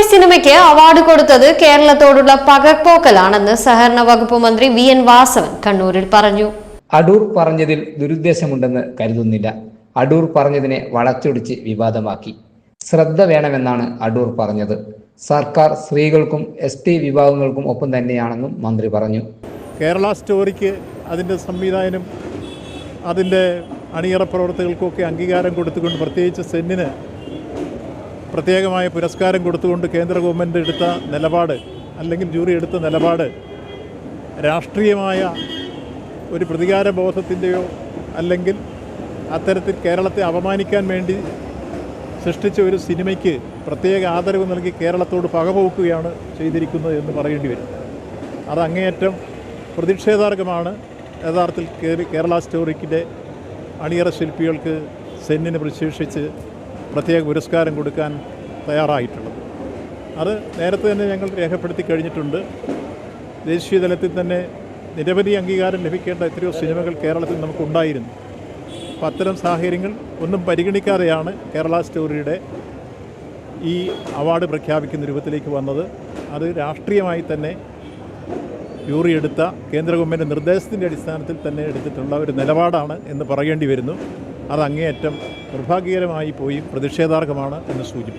മലയാളി സിനിമയ്ക്ക് അവാർഡ് കൊടുത്തത് കേരളത്തോടുള്ള പകപ്പോക്കലാണെന്ന് സഹകരണ വകുപ്പ് മന്ത്രി വി എൻ വാസവൻ കണ്ണൂരിൽ പറഞ്ഞു. അടൂർ പറഞ്ഞതിൽ ദുരുദ്ദേശമുണ്ടെന്ന് കരുതുന്നില്ല. അടൂർ പറഞ്ഞതിനെ വളച്ചൊടിച്ച് വിവാദമാക്കി. ശ്രദ്ധ വേണമെന്നാണ് അടൂർ പറഞ്ഞത്. സർക്കാർ സ്ത്രീകൾക്കും എസ് ടി വിഭാഗങ്ങൾക്കും ഒപ്പം തന്നെയാണെന്നും മന്ത്രി പറഞ്ഞു. കേരള സ്റ്റോറിക്ക് അതിന്റെ സംവിധാനം അതിന്റെ അണിയറ പ്രവർത്തകർക്കൊക്കെ അംഗീകാരം കൊടുത്തുകൊണ്ട് പ്രത്യേകിച്ച് സെന്നിന് പ്രത്യേകമായ പുരസ്കാരം കൊടുത്തുകൊണ്ട് കേന്ദ്ര ഗവൺമെന്റ് എടുത്ത നിലപാട് അല്ലെങ്കിൽ ജൂറി എടുത്ത നിലപാട് രാഷ്ട്രീയമായ ഒരു പ്രതികാര ബോധത്തിന്റെയോ അല്ലെങ്കിൽ അത്തരത്തിൽ കേരളത്തെ അപമാനിക്കാൻ വേണ്ടി സൃഷ്ടിച്ച ഒരു സിനിമയ്ക്ക് പ്രത്യേക ആദരവ് നൽകി കേരളത്തോട് പകപോക്കുകയാണ് ചെയ്തിരിക്കുന്നത് എന്ന് പറയേണ്ടി വരും. അത് അങ്ങേയറ്റം പ്രതിഷേധാർഹമാണ്. യഥാർത്ഥത്തിൽ കേരള സ്റ്റോറിക്കിന്റെ അണിയറ ശില്പികൾക്ക് സെന്നിന് പ്രശേഷിച്ച് പ്രത്യേക പുരസ്കാരം കൊടുക്കാൻ തയ്യാറായിട്ടുള്ളത്. അത് നേരത്തെ തന്നെ ഞങ്ങൾ രേഖപ്പെടുത്തി കഴിഞ്ഞിട്ടുണ്ട്. ദേശീയ തലത്തിൽ തന്നെ നിരവധി അംഗീകാരം ലഭിക്കേണ്ട എത്രയോ സിനിമകൾ കേരളത്തിൽ നമുക്കുണ്ടായിരുന്നു. അപ്പം അത്തരം സാഹചര്യങ്ങൾ ഒന്നും പരിഗണിക്കാതെയാണ് കേരള സ്റ്റോറിയുടെ ഈ അവാർഡ് പ്രഖ്യാപിക്കുന്ന രൂപത്തിലേക്ക് വന്നത്. അത് രാഷ്ട്രീയമായി തന്നെ ജൂറി എടുത്ത കേന്ദ്ര ഗവൺമെന്റ് നിർദ്ദേശത്തിന്റെ അടിസ്ഥാനത്തിൽ തന്നെ എടുത്തിട്ടുള്ള ഒരു നിലപാടാണ് എന്ന് പറയേണ്ടി വരുന്നു. അത് അങ്ങേയറ്റം നിർഭാഗ്യകരമായി പോയി പ്രതിഷേധാർഹമാണ് എന്ന് സൂചിപ്പിക്കുന്നു.